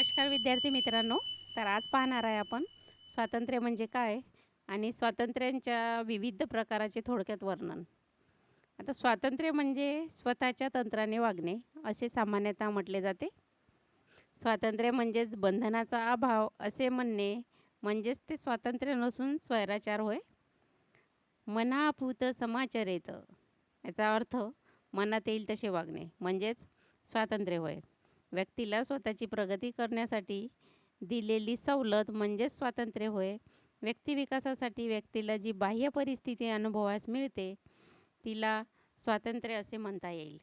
नमस्कार विद्यार्थी मित्रांनो तर आज पाहणार आहे आपण स्वातंत्र्य म्हणजे काय आणि स्वातंत्र्यांच्या विविध प्रकाराचे थोडक्यात वर्णन. आता स्वातंत्र्य म्हणजे स्वतःच्या तंत्राने वागणे असे सामान्यतः म्हटले जाते. स्वातंत्र्य म्हणजेच बंधनाचा अभाव असे म्हणणे म्हणजेच ते स्वातंत्र्य नसून स्वैराचार होय. मनापूत समाचरेत याचा अर्थ मनात येईल तसे वागणे म्हणजेच स्वातंत्र्य होय. व्यक्तीला स्वतःची प्रगती करण्यासाठी दिलेली सवलत म्हणजेच स्वातंत्र्य होय. व्यक्तिविकासासाठी व्यक्तीला जी बाह्य परिस्थिती अनुभवास मिळते तिला स्वातंत्र्य असे म्हणता येईल.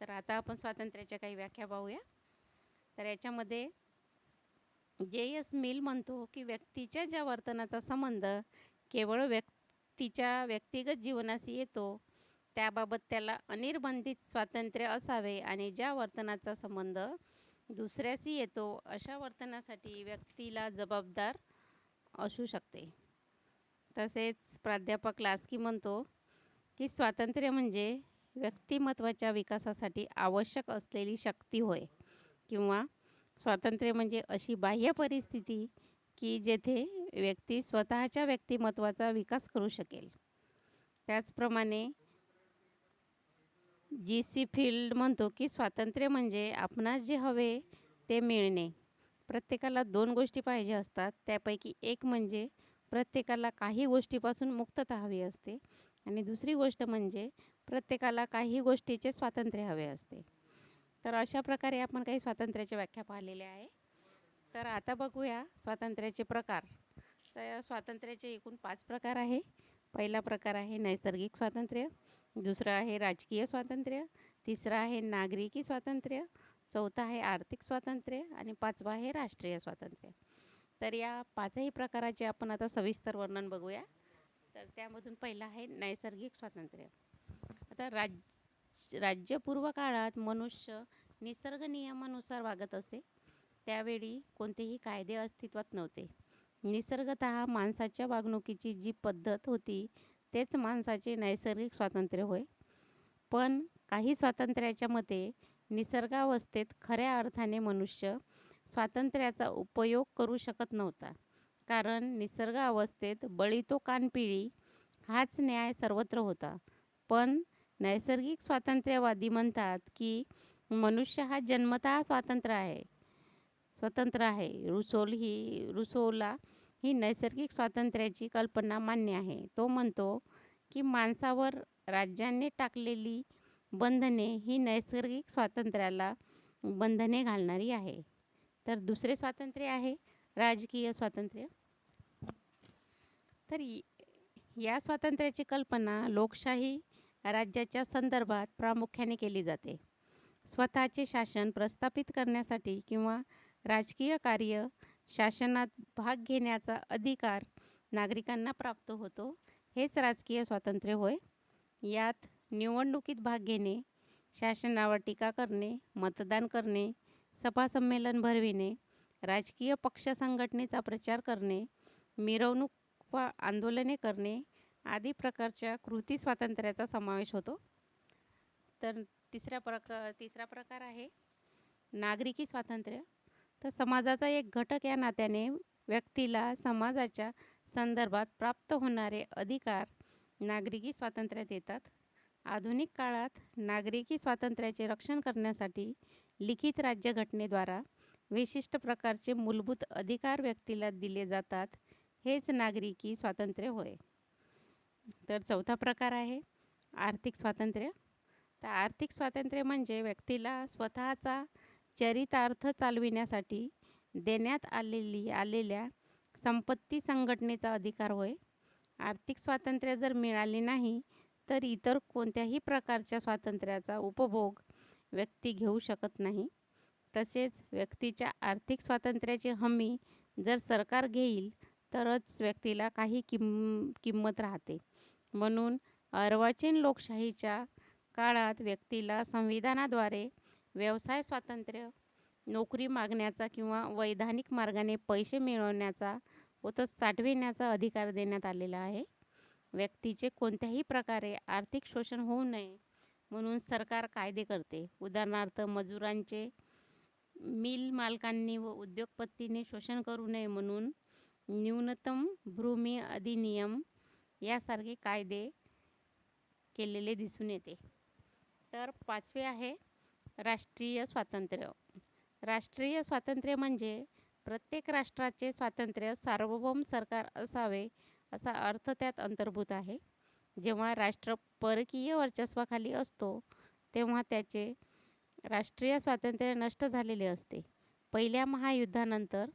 तर आता आपण स्वातंत्र्याच्या काही व्याख्या पाहूया. तर याच्यामध्ये जे एस मिल म्हणतो की व्यक्तीच्या ज्या वर्तनाचा संबंध केवळ व्यक्तीच्या व्यक्तिगत जीवनाशी येतो त्याबाबत त्याला अनिर्बंधित स्वातंत्र्य असावे आणि ज्या वर्तनाचा संबंध दुसऱ्याशी येतो अशा वर्तनासाठी व्यक्तीला जबाबदार असू शकते. तसेच प्राध्यापक लास्की म्हणतो की स्वातंत्र्य म्हणजे व्यक्तिमत्वाच्या विकासासाठी आवश्यक असलेली शक्ती होय किंवा स्वातंत्र्य म्हणजे अशी बाह्य परिस्थिती की जेथे व्यक्ती स्वतःच्या व्यक्तिमत्वाचा विकास करू शकेल. त्याचप्रमाणे जी सी फील्ड म्हणतो की स्वातंत्र्य म्हणजे आपणास जे हवे ते मिळणे. प्रत्येकाला दोन गोष्टी पाहिजे असतात. त्यापैकी एक म्हणजे प्रत्येकाला काही गोष्टीपासून मुक्तता हवी असते आणि दुसरी गोष्ट म्हणजे प्रत्येकाला काही गोष्टीचे स्वातंत्र्य हवे असते. तर अशा प्रकारे आपण काही स्वातंत्र्याच्या व्याख्या पाहिलेल्या आहे. तर आता बघूया स्वातंत्र्याचे प्रकार. तर स्वातंत्र्याचे एकूण पाच प्रकार आहे. पहिला प्रकार आहे नैसर्गिक स्वातंत्र्य. दुसरं आहे राजकीय स्वातंत्र्य तिसरं आहे नागरिकी स्वातंत्र्य चौथा आहे आर्थिक स्वातंत्र्य आणि पाचवा आहे राष्ट्रीय स्वातंत्र्य. तर या पाचही प्रकाराचे आपण आता सविस्तर वर्णन बघूया. तर त्यामधून पहिलं आहे नैसर्गिक स्वातंत्र्य. आता राज राज्यपूर्व काळात मनुष्य निसर्ग नियमानुसार वागत असे. त्यावेळी कोणतेही कायदे अस्तित्वात नव्हते. निसर्गत माणसाच्या वागणुकीची जी पद्धत होती तेच माणसाचे नैसर्गिक स्वातंत्र्य होय. पण काही स्वातंत्र्याच्या मते निसर्गावस्थेत खऱ्या अर्थाने मनुष्य स्वातंत्र्याचा उपयोग करू शकत नव्हता. कारण निसर्गावस्थेत बळी तो कानपिळी हाच न्याय सर्वत्र होता. पण नैसर्गिक स्वातंत्र्यवादी म्हणतात की मनुष्य हा जन्मतः स्वातंत्र्य आहे. स्वतंत्र आहे. रुसोल ही रुसोला ही नैसर्गिक स्वातंत्र्याची कल्पना मान्य आहे. तो म्हणतो की माणसावर राज्याने टाकलेली बंधने ही नैसर्गिक स्वातंत्र्याला बंधने घालणारी आहे. तर दुसरे स्वातंत्र्य आहे राजकीय स्वातंत्र्य? तर या स्वातंत्र्याची कल्पना लोकशाही राज्याच्या संदर्भात प्रामुख्याने केली जाते. स्वतःचे शासन प्रस्थापित करण्यासाठी किंवा राजकीय कार्य शासनात भाग घेण्याचा अधिकार नागरिकांना प्राप्त होतो. हेच राजकीय स्वातंत्र्य होय. यात निवडणुकीत भाग घेणे शासनावर टीका करणे मतदान करणे सभासंमेलन भरविणे राजकीय पक्ष संघटनेचा प्रचार करणे मिरवणूक व आंदोलने करणे आदी प्रकारच्या कृती स्वातंत्र्याचा समावेश होतो. तर तिसऱ्या प्रकार तिसरा प्रकार आहे नागरिकी स्वातंत्र्य. तर समाजाचा एक घटक या नात्याने व्यक्तीला समाजाच्या संदर्भात प्राप्त होणारे अधिकार नागरिकी स्वातंत्र्यात येतात. आधुनिक काळात नागरिकी स्वातंत्र्याचे रक्षण करण्यासाठी लिखित राज्यघटनेद्वारा विशिष्ट प्रकारचे मूलभूत अधिकार व्यक्तीला दिले जातात हेच नागरिकी स्वातंत्र्य होय. तर चौथा प्रकार आहे आर्थिक स्वातंत्र्य. तर आर्थिक स्वातंत्र्य म्हणजे व्यक्तीला स्वतःचा चरितार्थ चालविण्यासाठी देण्यात आलेली आलेल्या संपत्ती संघटनेचा अधिकार होय. आर्थिक स्वातंत्र्य जर मिळाले नाही तर इतर कोणत्याही प्रकारच्या स्वातंत्र्याचा उपभोग व्यक्ती घेऊ शकत नाही. तसेच व्यक्तीच्या आर्थिक स्वातंत्र्याची हमी जर सरकार घेईल तरच व्यक्तीला काही किम किंमत राहते. म्हणून अर्वाचीन लोकशाहीच्या काळात व्यक्तीला संविधानाद्वारे व्यवसाय स्वातंत्र्य नोकरी मागण्याचा किंवा वैधानिक मार्गाने पैसे मिळवण्याचा व तो साठविण्याचा अधिकार देण्यात आलेला आहे. व्यक्तीचे कोणत्याही प्रकारे आर्थिक शोषण होऊ नये म्हणून सरकार कायदे करते. उदाहरणार्थ मजुरांचे मिल मालकांनी व उद्योगपतींनी शोषण करू नये म्हणून न्यूनतम भूमी अधिनियम यासारखे कायदे केलेले दिसून येते. तर पाचवे आहे राष्ट्रीय स्वातंत्र्य. राष्ट्रीय स्वातंत्र्य म्हणजे प्रत्येक राष्ट्राचे स्वातंत्र्य सार्वभौम सरकार असावे असा अर्थ त्यात अंतर्भूत आहे. जेव्हा राष्ट्र परकीय वर्चस्वाखाली असतो तेव्हा त्याचे राष्ट्रीय स्वातंत्र्य नष्ट झालेले असते. पहिल्या महायुद्धानंतर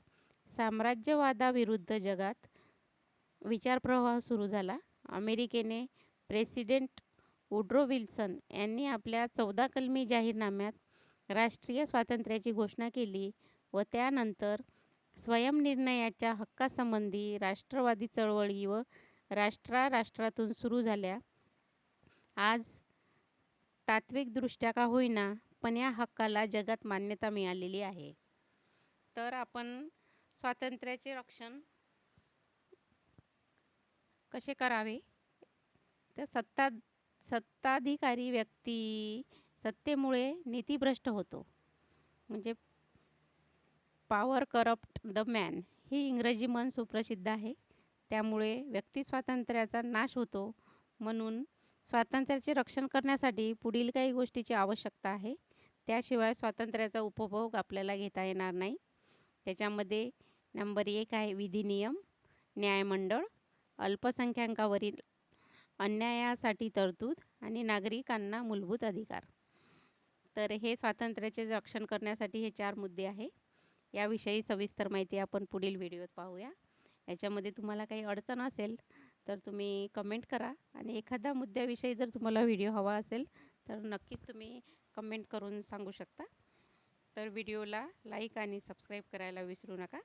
साम्राज्यवादाविरुद्ध जगात विचारप्रवाह सुरू झाला. अमेरिकेने प्रेसिडेंट वुड्रो विल्सन यांनी आपल्या चौदा कलमी जाहीरनाम्यात राष्ट्रीय स्वातंत्र्याची घोषणा केली व त्यानंतर स्वयंनिर्णयाच्या हक्कासंबंधी राष्ट्रवादी चळवळी व राष्ट्रा राष्ट्रातून सुरू झाल्या. आज तात्विकदृष्ट्या का होईना पण या हक्काला जगात मान्यता मिळालेली आहे. तर आपण स्वातंत्र्याचे रक्षण कसे करावे? तर सत्ता सत्ताधिकारी व्यक्ती सत्तेमुळे नीतीभ्रष्ट होतो. म्हणजे पॉवर करप्ट द मॅन ही इंग्रजी मन सुप्रसिद्ध आहे. त्यामुळे व्यक्ती स्वातंत्र्याचा नाश होतो म्हणून स्वातंत्र्याचे रक्षण करण्यासाठी पुढील काही गोष्टीची आवश्यकता आहे. त्याशिवाय स्वातंत्र्याचा उपभोग आपल्याला घेता येणार नाही. त्याच्यामध्ये नंबर एक आहे विधिनियम न्यायमंडळ अल्पसंख्याकावरील अन्यायासाठी तरतूद आणि नागरिकांना मूलभूत अधिकार. तर हे स्वातंत्र्याचे रक्षण करण्यासाठी हे चार मुद्दे आहे. याविषयी सविस्तर माहिती आपण पुढील व्हिडिओत पाहूया. याच्यामध्ये तुम्हाला काही अडचण असेल तर तुम्ही कमेंट करा. आणि एखाद्या मुद्द्याविषयी जर तुम्हाला व्हिडिओ हवा असेल तर नक्कीच तुम्ही कमेंट करून सांगू शकता. तर व्हिडिओला लाईक आणि सबस्क्राईब करायला विसरू नका.